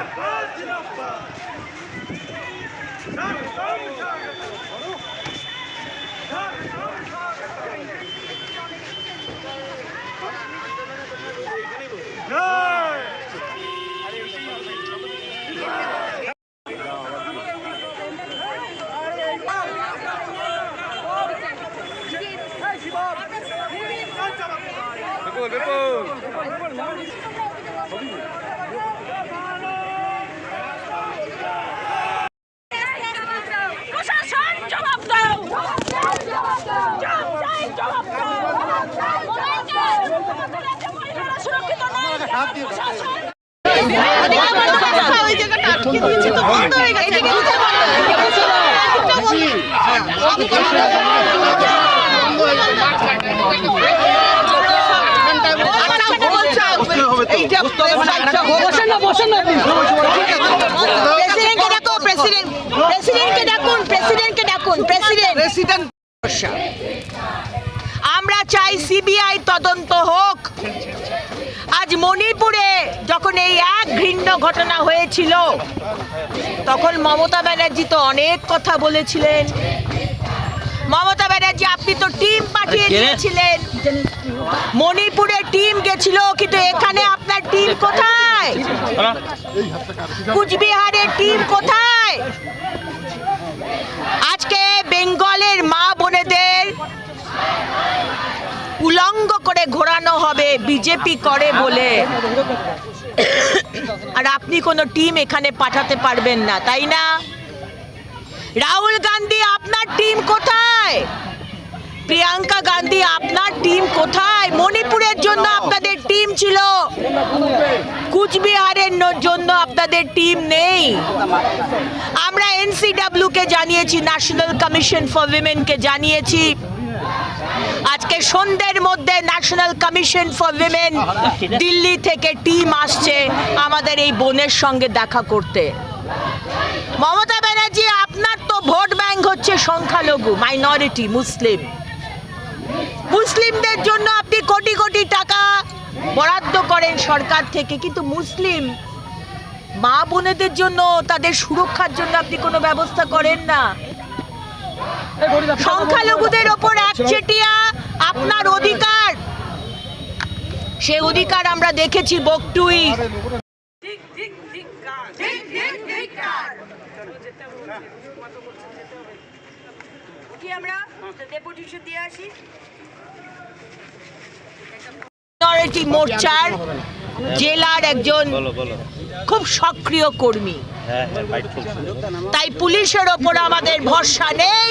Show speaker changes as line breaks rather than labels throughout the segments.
Stop! Stop! Stop!
প্রেসিডেন্টকে ডাকো president প্রেসিডেন্টকে ডাকুন প্রেসিডেন্ট আমরা চাই সিবিআই তদন্ত হোক। আজ মণিপুরে যখন এই এক ঘৃণ্য ঘটনা হয়েছিল তখন মমতা ব্যানার্জি তো অনেক কথা বলেছিলেন। মমতা ব্যানার্জি আপনি তো টিম পাঠিয়ে দিয়েছিলেন। মণিপুরে টিম গেছিল কিন্তু এখানে আপনার টিম কোথায়? কুচবিহারের টিম কোথায়? আজকে বেঙ্গলের মা বোনেদের উলঙ্গ করে ঘোরানো হবে বিজেপি করে বলে। আর আপনি কোনো টিম এখানে পাঠাতে পারবেন না, তাই না? রাহুল গান্ধী, আপনার টিম কোথায়? প্রিয়াঙ্কা গান্ধী, আপনার টিম কোথায়? মণিপুরের জন্য আপনাদের টিম ছিল। কুচবিহারের জন্য আপনাদের টিম নেই। আমরা এনসিডব্লিউ কে জানিয়েছি ন্যাশনাল কমিশন ফর উইমেনকে জানিয়েছি। আজকে সন্ধ্যের মধ্যে national commission for women Delhi থেকে টিম আসছে আমাদের এই বোনের সঙ্গে দেখা করতে। মমতা ব্যানার্জি আপনার তো ভোট ব্যাংক হচ্ছে সংখ্যালঘু মাইনরিটি মুসলিম। মুসলিমদের জন্য আপনি কোটি কোটি টাকা বরাদ্দ করেন সরকার থেকে কিন্তু মুসলিম মা বোনেদের জন্য তাদের সুরক্ষার জন্য আপনি কোনো ব্যবস্থা করেন না। সংখ্যালঘুদের ওপর একচেটিয়া আপনার অধিকার। সে অধিকার আমরা দেখেছি বকটুই। কি আমরা? ডেপুটেশন দিয়ে আসি। মিনরিটি মোর্চার জেলার একজন খুব সক্রিয় কর্মী। তাই পুলিশের ওপর আমাদের ভরসা নেই।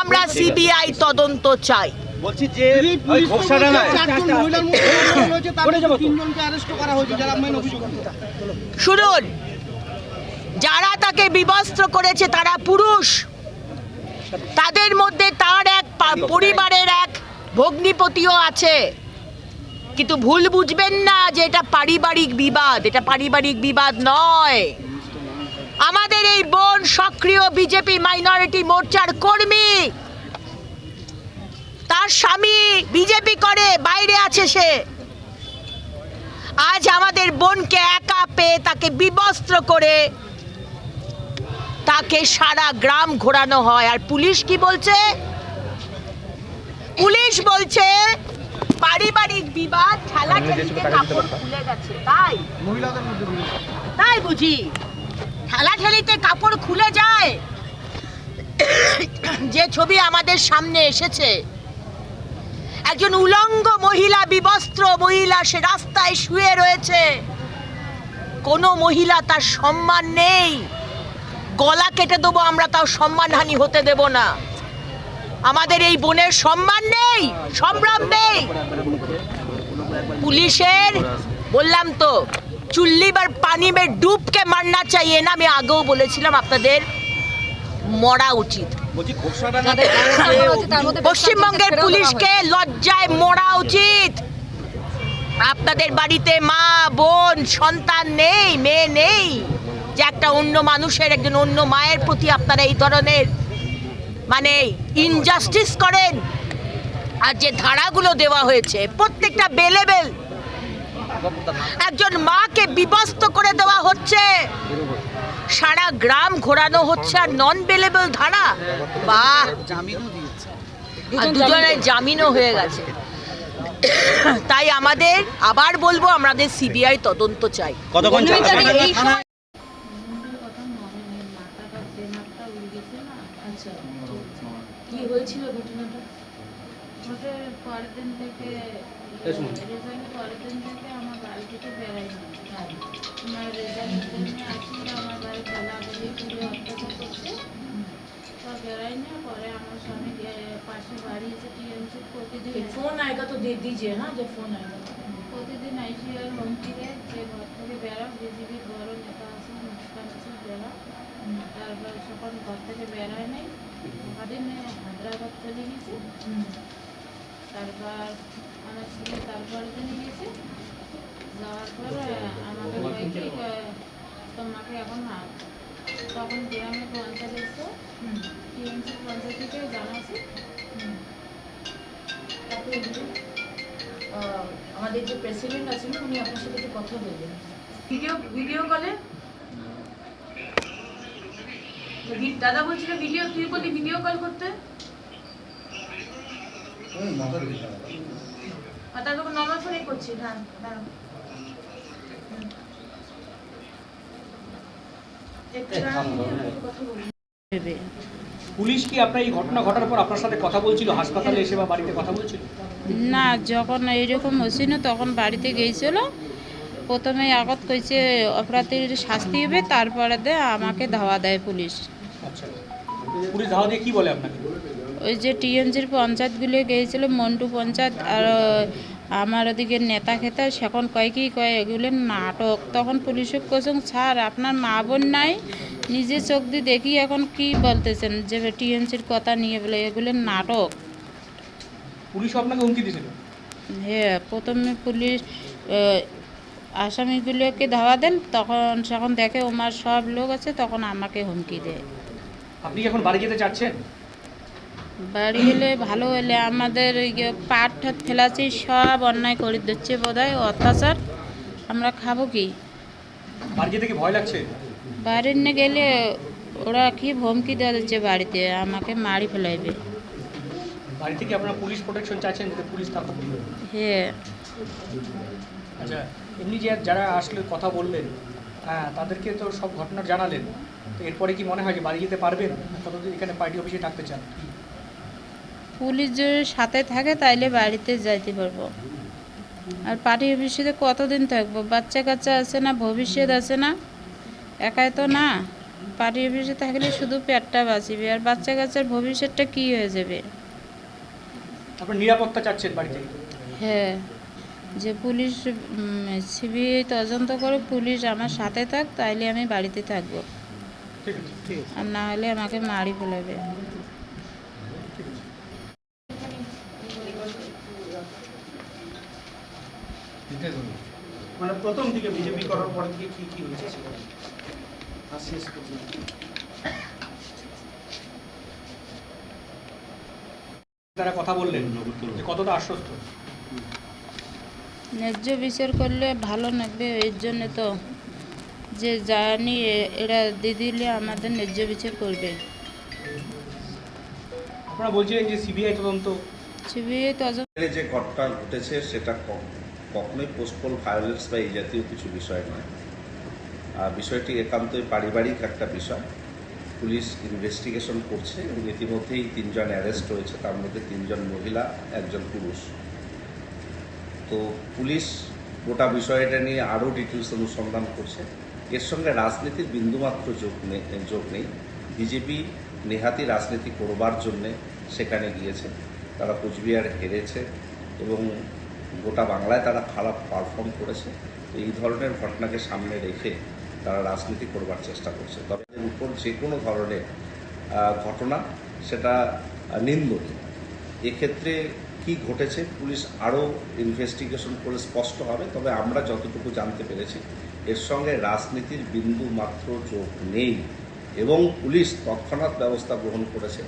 আমরা সিবিআই তদন্ত চাই।
বলছি যে ওই ঘোষাডাঙ্গায়
চারজন মহিলার মধ্যে অভিযোগ তার তিনজনকে অ্যারেস্ট করা হয়েছে যারা মেন অভিযুক্ত
শুনুন যারা তাকে বিবস্ত্র করেছে তারা পুরুষ। তাদের মধ্যে তার এক পরিবারের এক ভগ্নিপতিও আছে। কিন্তু ভুল বুঝবেন না যে এটা পারিবারিক বিবাদ এটা পারিবারিক বিবাদ নয়। আমাদের এই বোন সক্রিয় বিজেপি মাইনরিটি মোর্চার কর্মী। তার স্বামী বিজেপি করে বাইরে আছে সে। আজ আমাদের বোনকে একা পেয়ে তাকে বিবস্ত্র করে তাকে সারা গ্রাম ঘোরানো হয়। আর পুলিশ কি বলছে? পুলিশ বলছে পারিবারিক বিবাদ ঠেলা ঠেলিতে কাপড় খুলে গেছে। তাই। তাই বুঝি। ঠেলা ঠেলিতে কাপড় খুলে যায়। যে ছবি আমাদের সামনে এসেছে একজন উলঙ্গ মহিলা বিবস্ত্র মহিলা, সে রাস্তায় শুয়ে রয়েছে। কোনো মহিলা তার সম্মান নেই। গলা কেটে দেবো, আমরা তাও সম্মানহানি হতে দেব না। আমাদের এই বোনের সম্মান নেই, সম্ভ্রম নেই। পুলিশের, বললাম তো, চুল্লি বার পানি মে ডুবকে মারনা চাইয়ে না, আমি আগেও বলেছিলাম আপনাদের, মরা উচিত। পশ্চিমবঙ্গের পুলিশকে লজ্জায় মোড়া উচিত। আপনাদের বাড়িতে মা বোন সন্তান নেই মেয়ে নেই। যে একটা অন্য মানুষের একজন অন্য মায়ের প্রতি আপনারা এই ধরনের মানে ইনজাস্টিস করেন। আর যে ধারাগুলো দেওয়া হয়েছে প্রত্যেকটা বেলেবেল। একজন মাকে বিবস্ত করে দেওয়া হচ্ছে। সারা গ্রাম ঘোরানো হচ্ছে আর নন বেলেবল ধারা। বাহ! আর দুজনের জামিনও হয়ে গেছে। তাই আমাদের আবার বলব আমাদের সিবিআই তদন্ত চাই।
কি হয়েছিল ঘটনাটা? তো বেড়াইনি পরে আমার স্বামী গে- পাশে বাড়ি এসে টিএমসি প্রতিদিন
फोन आएगा तो दे दीजिए हाँ जब फोन आएगा
প্রতিদিন আইসি আর হুমকি দেয় যে ঘর থেকে বেড়াও বিজেপির বড় নেতা আছে মুস্কান আছে বেড়াও তারপর যখন ঘর থেকে বেড়ায় নাই ওখাদিন হায়দ্রাবাদ চলে গেছে তারপর আমার ছেলে তারপর দিন গেছে যাওয়ার পর আহ, আমাকে কয় কি কয়, তোমাকে এখন না তখন গ্রামে পঞ্চায়েত এসে টিএমসি পঞ্চায়েত থেকে
তারপরে আমাদের যে প্রেসিডেন্ট আছেন উনি আপনার সাথে একটু কথা বলবেন। ভিডিও ভিডিও কলে? দাদা বলছিল ভিডিও তুই বললি ভিডিও কল করতে? আর তার তখন নর্মাল ফোনেই করছি হ্যাঁ দাঁড়াও হুম। একটু দাঁড়ান, একটু কথা বলি
ভেবে
পুলিশ কি আপনার এই ঘটনা ঘটার পর আপনার সাথে কথা বলছিল? হাসপাতালে এসে বা বাড়িতে কথা বলছিল?
না যখন এইরকম হয়েছিল তখন বাড়িতে গিয়েছিল। প্রথমে আগত কইছে অপরাধীর শাস্তি হবে তারপরে দে আমাকে ধাওয়া দেয় পুলিশ।
আচ্ছা। পুলিশ ধাওয়া দিয়ে কি বলে আপনাকে?
ওই যে টিএমজির পঞ্চায়েতগুলো গিয়েছিল মন্টু পঞ্চায়েত আর আমার ওদিকে নেতা খেতা সেখন কয় কি কয় এগুলো নাটক। তখন পুলিশে কোচং স্যার আপনার মা বোন নাই? নিজে চোখ দিয়ে দেখি এখন কি বলতেছেন যে টিএমসির কথা নিয়ে বলে এগুলো নাটক।
পুলিশ আপনাকে হুমকি দিয়েছিল?
হ্যাঁ প্রথমে পুলিশ আসামিগুলোকে ধাওয়া দেন তখন যখন দেখে ওমার সব লোক আছে তখন আমাকে হুমকি দেয়।
আপনি এখন বাড়ি যেতে চাচ্ছেন?
বাড়ি গেলে ভালো হলে আমাদের ওই পাট ঠাট ফেলাচ্ছি সব অন্যায় করে দিচ্ছে বোধ হয় অত্যাচার। আমরা খাব কি?
ভয় লাগছে?
বাইরে নিয়ে গেলে ওরা কি হুমকি দেওয়া দিচ্ছে বাড়িতে? আমাকে মারি ফেলাইবে।
বাড়ি থেকে আপনারা পুলিশ প্রোটেকশন চাইছেন? যাতে পুলিশ
হ্যাঁ।
আচ্ছা এমনি যে যারা আসলে কথা বললেন হ্যাঁ তাদেরকে তো সব ঘটনা জানালেন। তো এরপরে কি মনে হয় যে বাড়ি যেতে পারবেন? ততদিন এখানে পার্টি অফিসে ডাকতে চান?
পুলিশ যদি সাথে থাকে তাইলে বাড়িতে যাইতে পারব। আর পার্টি অফিসে কতদিন থাকব? বাচ্চা কাচ্চা আছে না? ভবিষ্যৎ আছে না? একাই তো না? পার্টি অফিসে থাকলে শুধু পেটটা বাঁচিবে। আর বাচ্চা কাচ্চার ভবিষ্যৎটা কি হয়ে যাবে?
নিরাপত্তা চাচ্ছেন
হ্যাঁ। যে পুলিশ সিবিআই তদন্ত করে পুলিশ আমার সাথে থাক তাইলে আমি বাড়িতে থাকব। আর না হলে আমাকে মারি ফেলাবে।
মানে প্রথম দিকে বিজেপি করার পর থেকে কি কি হয়েছে সেটা আর শেষ পর্যন্ত।
তারা কথা বললেন যে কতটা আশ্বস্ত?
ন্যায্য বিচার করলে ভালো লাগবে এর জন্য তো যে জানি এরা দিয়ে দিলে আমাদের ন্যায্য বিচার করবে।
আপনারা বলছিলেন যে সিবিআই তদন্ত
সিবিআই তদন্ত
যে ঘটনা ঘটেছে সেটা ক- কখনোই পোস্টপোল ভায়োলেন্স বা এই জাতীয় কিছু বিষয় নয়। আর বিষয়টি একান্তই পারিবারিক একটা বিষয়। পুলিশ ইনভেস্টিগেশন করছে এবং ইতিমধ্যেই তিনজন অ্যারেস্ট হয়েছে, তার মধ্যে তিনজন মহিলা, একজন পুরুষ। তো পুলিশ গোটা বিষয়টা নিয়ে আরও ডিটেলস অনুসন্ধান করছে। এর সঙ্গে রাজনীতির বিন্দুমাত্র যোগ নেই যোগ নেই। বিজেপি নেহাতি রাজনীতি করবার জন্যে সেখানে গিয়েছে। তারা কোচবিহার হেরেছে এবং গোটা বাংলায় তারা খারাপ পারফর্ম করেছে। এই ধরনের ঘটনাকে সামনে রেখে তারা রাজনীতি করবার চেষ্টা করছে। তবে এর উপর যে কোনো ধরনের ঘটনা সেটা নিন্দনীয়। এক্ষেত্রে কি ঘটেছে পুলিশ আরও ইনভেস্টিগেশন করে স্পষ্ট হবে, তবে আমরা যতটুকু জানতে পেরেছি, এর সঙ্গে রাজনীতির বিন্দু মাত্র যোগ নেই এবং পুলিশ তৎক্ষণাৎ ব্যবস্থা গ্রহণ করেছে।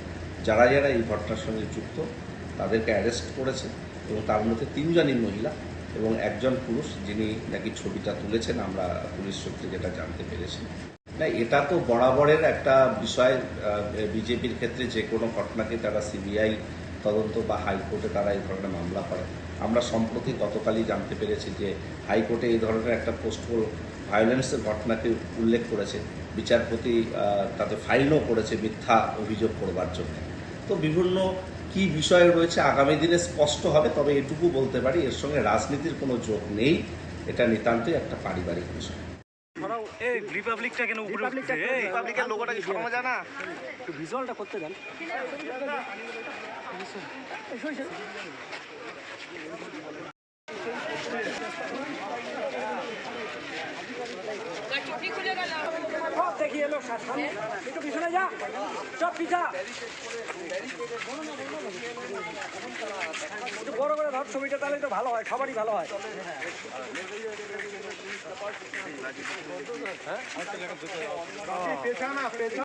যারা যারা এই ঘটনার সঙ্গে যুক্ত, তাদেরকে অ্যারেস্ট করেছে। এবং তার মধ্যে তিনজনই মহিলা এবং একজন পুরুষ যিনি নাকি ছবিটা তুলেছেন, আমরা পুলিশ সূত্রে যেটা জানতে পেরেছি। না, এটা তো বরাবরের একটা বিষয় বিজেপির ক্ষেত্রে যে কোনো ঘটনাকে তারা সিবিআই তদন্ত বা হাইকোর্টে তারা এই ধরনের মামলা করে। আমরা সম্প্রতি গতকালই জানতে পেরেছি যে হাইকোর্টে এই ধরনের একটা পোস্টপোল ভায়োলেন্সের ঘটনাকে উল্লেখ করেছে। বিচারপতি তাতে ফাইনও করেছে মিথ্যা অভিযোগ করবার জন্য। তো বিভিন্ন কি বিষয় রয়েছে আগামী দিনে স্পষ্ট হবে তবে এটুকু বলতে পারি এর সঙ্গে রাজনীতির কোনো যোগ নেই। এটা নিতান্তই একটা পারিবারিক বিষয়।
রিপাবলিকের লোগোটা কি সরানো যায় না
সব দেখি এলো একটু
পিছনে যা সব পিছা একটু বড় করে ধর, ছবিটা তাহলে তো ভালো হয় খাবারই ভালো হয়। পেছানা পেছানা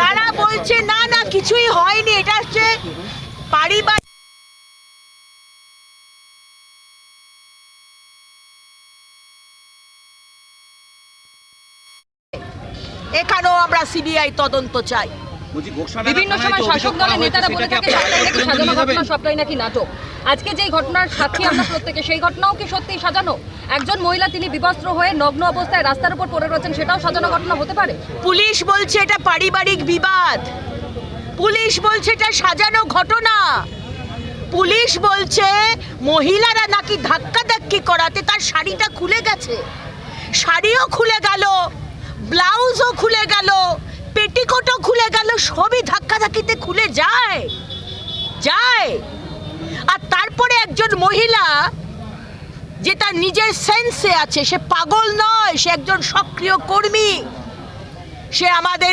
তারা বলছে না না কিছুই হয়নি এটা হচ্ছে পারিবারিক এখানেও আমরা সিবিআই তদন্ত চাই।
বিভিন্ন সময়
যে
শাসক দলের নেতারা বলে থাকে সবটাই নাকি সাজানো ঘটনা সবটাই নাকি নাটক। আজকে যেই ঘটনার সাক্ষী আমরা প্রত্যেকে সেই ঘটনাও কি সত্যি সাজানো? একজন মহিলা তিনি বিবস্ত্র হয়ে নগ্ন অবস্থায় রাস্তার উপর পড়ে রয়েছেন সেটাও সাজানো ঘটনা হতে পারে?
পুলিশ বলছে এটা পারিবারিক বিবাদ। পুলিশ বলছে এটা সাজানো ঘটনা। পুলিশ বলছে মহিলারা নাকি ধাক্কাধাক্কি করাতে তার শাড়িটা খুলে গেছে। শাড়িও খুলে গেল ব্লাউজও খুলে গেল। পেটিকোটও খুলে গেল, সবই ধাক্কাধাক্কিতে খুলে যায়। যায়। আর তারপরে একজন মহিলা, যে তার নিজের সেন্সে আছে, সে পাগল নয়, সে একজন সক্রিয় কর্মী। সে আমাদের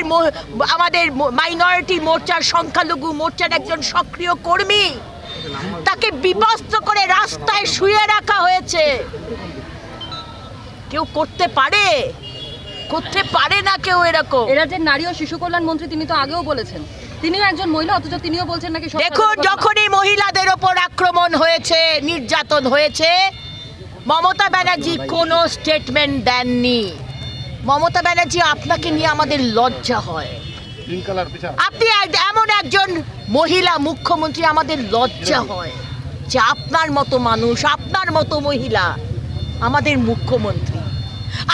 আমাদের মাইনরিটি মোর্চার, সংখ্যালঘু মোর্চার একজন সক্রিয় কর্মী। তাকে বিবস্ত্র করে রাস্তায় শুয়ে রাখা হয়েছে। কেউ করতে পারে? করতে পারে না কেউ এরকম।
এরা যে নারী ও শিশু কল্যাণ মন্ত্রী তিনি তো আগেও বলেছেন। তিনিও একজন মহিলা অথচ তিনিও বলছেন নাকি
দেখুন যখনই মহিলাদের ওপর আক্রমণ হয়েছে নির্যাতন হয়েছে মমতা ব্যানার্জি কোনো স্টেটমেন্ট দেননি। মমতা ব্যানার্জি আপনাকে নিয়ে আমাদের লজ্জা হয়। আপনি এমন একজন মহিলা মুখ্যমন্ত্রী আমাদের লজ্জা হয় যে আপনার মতো মানুষ আপনার মতো মহিলা আমাদের মুখ্যমন্ত্রী।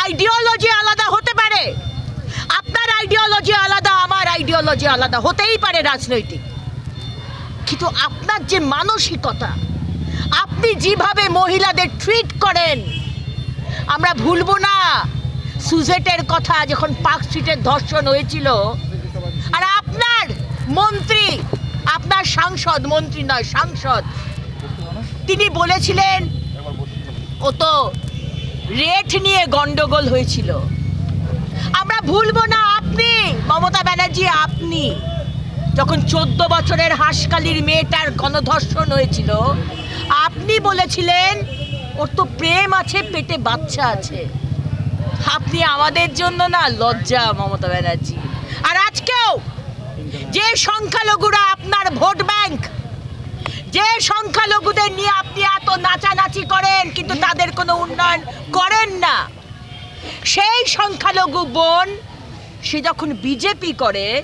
আইডিওলজি আলাদা হতে পারে আপনার আইডিওলজি আলাদা আমার আইডিওলজি আলাদা, হতেই পারে রাজনৈতিক। কিন্তু আপনার যে মানসিকতা, আপনি যেভাবে মহিলাদের ট্রিট করেন, আমরা ভুলবো না। সুজেটের কথা যখন পার্ক স্ট্রিটের ধর্ষণ হয়েছিল, আর আপনার মন্ত্রী, আপনার সাংসদ, মন্ত্রী নয়, সাংসদ, তিনি বলেছিলেন, ও তো রেট নিয়ে গন্ডগোল হয়েছিল। আমরা ভুলবো না আপনি। মমতা ব্যানার্জি, আপনি। যখন চোদ্দ বছরের হাঁসকালির মেয়েটার গণধর্ষণ হয়েছিল, আপনি বলেছিলেন, ওর তো প্রেম আছে, পেটে বাচ্চা আছে। আপনি আমাদের জন্য না লজ্জা, মমতা ব্যানার্জি। আর আজকেও যে সংখ্যালঘুরা আপনার ভোট ব্যাংক, যে সংখ্যালঘুদের নিয়ে আপনি এত নাচানাচি করেন, কিন্তু তাদের কোনো উন্নয়ন করেন না। সেই সংখ্যালঘু বোন, সে যখন বিজেপি করে,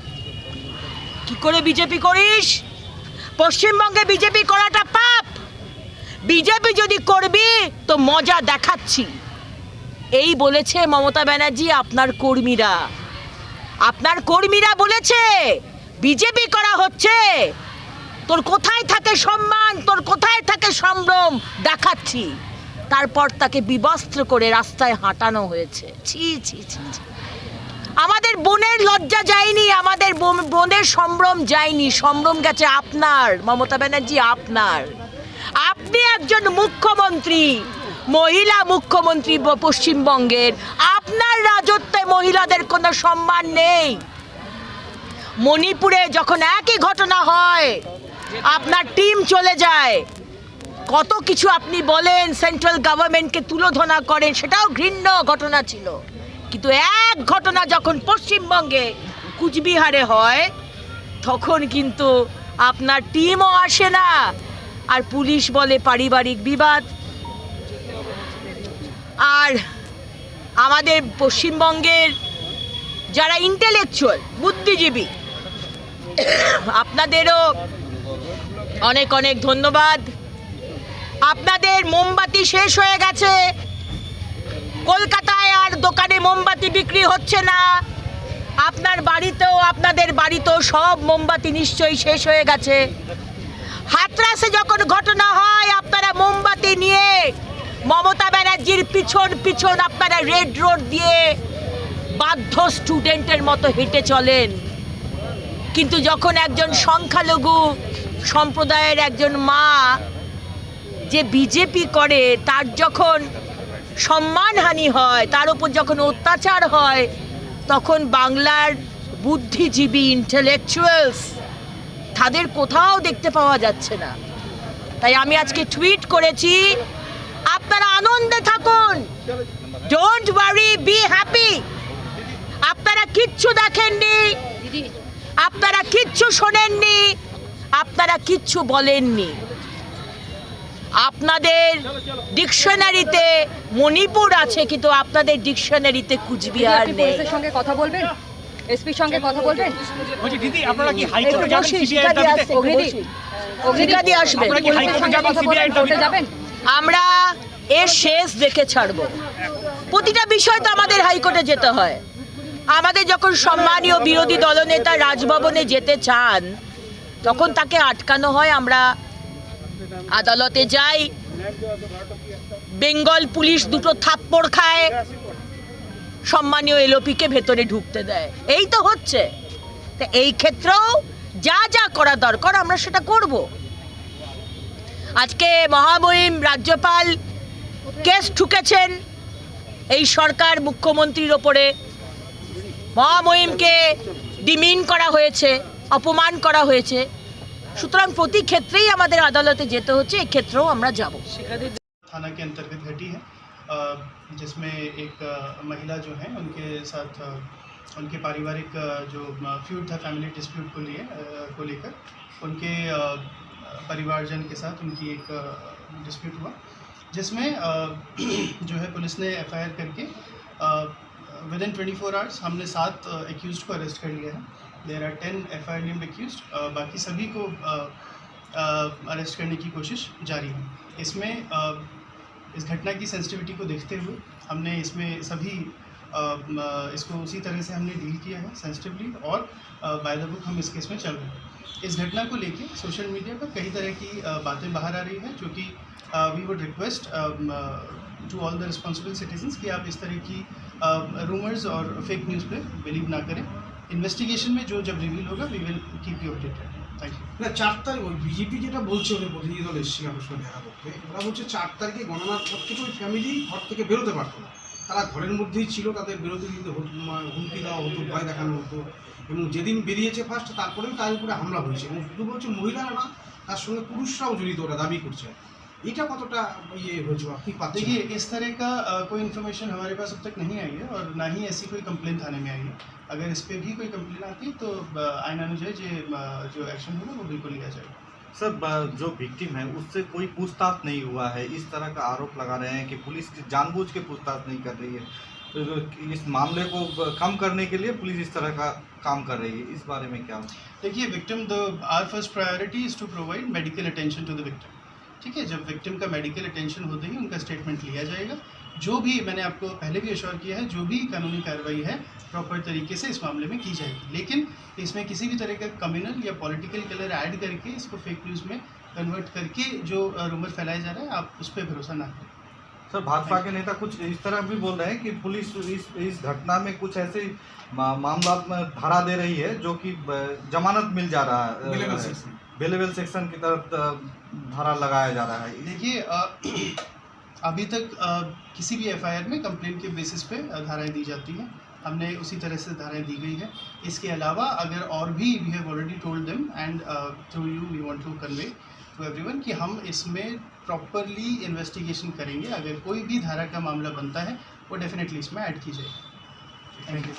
কি করে বিজেপি করিস? পশ্চিমবঙ্গে বিজেপি করাটা পাপ। বিজেপি যদি করবি, তো মজা দেখাচ্ছি। এই বলেছে মমতা ব্যানার্জি আপনার কর্মীরা। আপনার কর্মীরা বলেছে, বিজেপি করা হচ্ছে। তোর কোথায় থাকে সম্মান? তোর কোথায় থাকে সম্ভ্রম? দেখাচ্ছি। তারপর তাকে বিবস্ত্র করে রাস্তায় হাঁটানো হয়েছে। ছি ছি ছি। আমাদের বোনের লজ্জা যায়নি, আমাদের বোন- বোনের সম্ভ্রম যায়নি। সম্ভ্রম গেছে আপনার, মমতা ব্যানার্জি, আপনার। আপনি একজন মুখ্যমন্ত্রী, মহিলা মুখ্যমন্ত্রী পশ্চিমবঙ্গের। আপনার রাজত্বে মহিলাদের কোনো সম্মান নেই। মণিপুরে যখন একই ঘটনা হয়, আপনার টিম চলে যায়। কত কিছু আপনি বলেন সেন্ট্রাল গভর্নমেন্টকে তুলোধনা করেন, সেটাও ঘৃণ্য ঘটনা ছিল। কিন্তু এক ঘটনা যখন পশ্চিমবঙ্গে কুচবিহারে হয়, তখন কিন্তু আপনার টিমও আসে না। আর পুলিশ বলে পারিবারিক বিবাদ। আর আমাদের পশ্চিমবঙ্গের যারা ইন্টেলেকচুয়াল বুদ্ধিজীবী, আপনাদেরও অনেক অনেক ধন্যবাদ। আপনাদের মোমবাতি শেষ হয়ে গেছে। কলকাতায় আর দোকানে মোমবাতি বিক্রি হচ্ছে না। আপনার বাড়িতেও, আপনাদের বাড়িতেও সব মোমবাতি নিশ্চয়ই শেষ হয়ে গেছে। হাতরাসে যখন ঘটনা হয়, আপনারা মোমবাতি নিয়ে মমতা ব্যানার্জির পিছন পিছন আপনারা রেড রোড দিয়ে বাধ্য স্টুডেন্টের মতো হেঁটে চলেন। কিন্তু যখন একজন সংখ্যালঘু সম্প্রদায়ের একজন মা যে বিজেপি করে তার যখন সম্মানহানি হয় তার উপর যখন অত্যাচার হয় তখন বাংলার বুদ্ধিজীবী ইন্টেলেকচুয়ালস তাদের কোথাও দেখতে পাওয়া যাচ্ছে না। তাই আমি আজকে টুইট করেছি আপনারা আনন্দে থাকুন। ডোন্ট ওয়ারি বি হ্যাপি আপনারা কিচ্ছু দেখেননি। আপনারা কিচ্ছু শোনেননি। আপনারা কিচ্ছু বলেননি। আপনাদের ডিকশনারিতে মণিপুর আছে কিন্তু আপনাদের ডিকশনারিতে কুচবিহার নেই।
সঙ্গে কথা বলবেন? এসপির সঙ্গে কথা বলবেন?
দিদি আপনারা কি হাইকোর্টে যাবেন সিবিআই
আসবে
যাবেন?
আমরা এর শেষ দেখে ছাড়বো। প্রতিটা বিষয় তো আমাদের হাইকোর্টে যেতে হয়। আমাদের যখন সম্মানীয় বিরোধী দলনেতা রাজভবনে যেতে চান তখন তাকে আটকানো হয়। আমরা আদালতে যাই। বেঙ্গল পুলিশ দুটো থাপ্পড় খায়। সম্মানীয় এলোপিকে ভেতরে ঢুকতে দেয়। এই তো হচ্ছে। তা এই ক্ষেত্রেও যা যা করা দরকার আমরা সেটা করব। আজকে মহামহিম রাজ্যপাল কেস ঠুকেছেন। এই সরকার মুখ্যমন্ত্রীর ওপরে। মহামহিমকে ডিমিন করা হয়েছে, অপমান করা হয়েছে। সুতরাং প্রতি ক্ষেত্রেই আমাদের আদালতে যেতে হচ্ছে এই ক্ষেত্রেও আমরা যাব
थाना के अंतर्गत घटी है अ, जिसमें एक अ, महिला जो है उनके साथ अ, उनके पारिवारिक अ, जो फ्यूड था फैमिली डिस्प्यूट को लिए अ, को लेकर उनके अ, परिवारजन के साथ उनकी एक डिस्प्यूट हुआ जिसमें अ, जो है पुलिस ने एफआईआर करके within twenty four hours हमने सात एक्यूज को अरेस्ट कर लिया है There are ten F I R accused बाकी सभी को अरेस्ट करने की कोशिश जारी है। इसमें अ, इस घटना की सेंसिटिविटी को देखते हुए हमने इसमें सभी अ, म, इसको उसी तरह से हमने डील किया है सेंसिटिवली और बाय द बुक हम इस केस में चल रहे हैं। इस घटना को लेके सोशल मीडिया पर कई तरह की बातें बाहर आ रही हैं जो कि we would request to all the responsible citizens कि आप इस तरह की रूमर्स और फेक न्यूज़ पे बिलीव ना करें। इन्वेस्टिगेशन में जो जब रिवील होगा we will keep you updated thank you
না চার তারিখ ওই বিজেপি যেটা বলছে ওদের প্রতিনিধি দল এসেছিল আমার সঙ্গে দেখা করতে ওরা বলছে চার তারিখে গণনার পর থেকে ওই ফ্যামিলি ঘর থেকে বেরোতে পারতো না তারা ঘরের মধ্যেই ছিল তাদের বেরোতে কিন্তু হত- মা- হুমকি দেওয়া হতো ভয় দেখানো হতো এবং যেদিন বেরিয়েছে ফার্স্ট তারপরেও তার উপরে হামলা হয়েছে এবং শুধু বলছে মহিলারা না তার সঙ্গে পুরুষরাও জড়িত ওরা দাবি করছে এটা কতটা ইয়ে হয়েছে আপনি পাচ্ছেন
देखिए इस तरह का अ, कोई इन्फॉर्मेशन हमारे पास अब तक नहीं आई है और ना ही ऐसी कोई कंप्लेन थाने में आई है अगर इस पर भी कोई कंप्लेन आती है तो अ, आईन अनुजाई जे अ, जो एक्शन होगा वो बिल्कुल लिया जाएगा
सर ब- जो विक्टिम है उससे कोई पूछताछ नहीं हुआ है इस तरह का आरोप लगा रहे हैं कि पुलिस की जानबूझ के पूछताछ नहीं कर रही है तो इस मामले को ब- कम करने के लिए पुलिस इस तरह का काम कर रही है इस बारे में क्या
देखिए victim the are first priority is to provide medical attention to the victim ठीक है, जब विक्टिम का मेडिकल अटेंशन होते ही उनका स्टेटमेंट लिया जाएगा। जो भी मैंने आपको पहले भी अश्योर किया है, जो भी कानूनी कार्रवाई है प्रॉपर तरीके से इस मामले में की जाएगी। लेकिन इसमें किसी भी तरह का कम्यूनल या पॉलिटिकल कलर ऐड करके इसको फेक न्यूज़ में कन्वर्ट करके जो रूमर फैलाया जा रहा है, आप उस पर भरोसा ना करें।
सर भाजपा के नेता कुछ इस तरह भी बोल रहे हैं कि पुलिस इस इस घटना में कुछ ऐसे मा, मामला धारा दे रही है जो कि जमानत मिल जा रहा है बेलेबल सेक्शन की तरफ़ धारा लगाया जा रहा है।
देखिए अभी तक अ, किसी भी एफआईआर में कंप्लेंट के बेसिस पे धाराएँ दी जाती हैं। हमने उसी तरह से धाराएँ दी गई है। इसके अलावा अगर और भी we have already told them and through you we want to convey to everyone कि हम इसमें प्रॉपरली इन्वेस्टिगेशन करेंगे। अगर कोई भी धारा का मामला बनता है, वो डेफिनेटली इसमें ऐड की जाएगी थैंक यू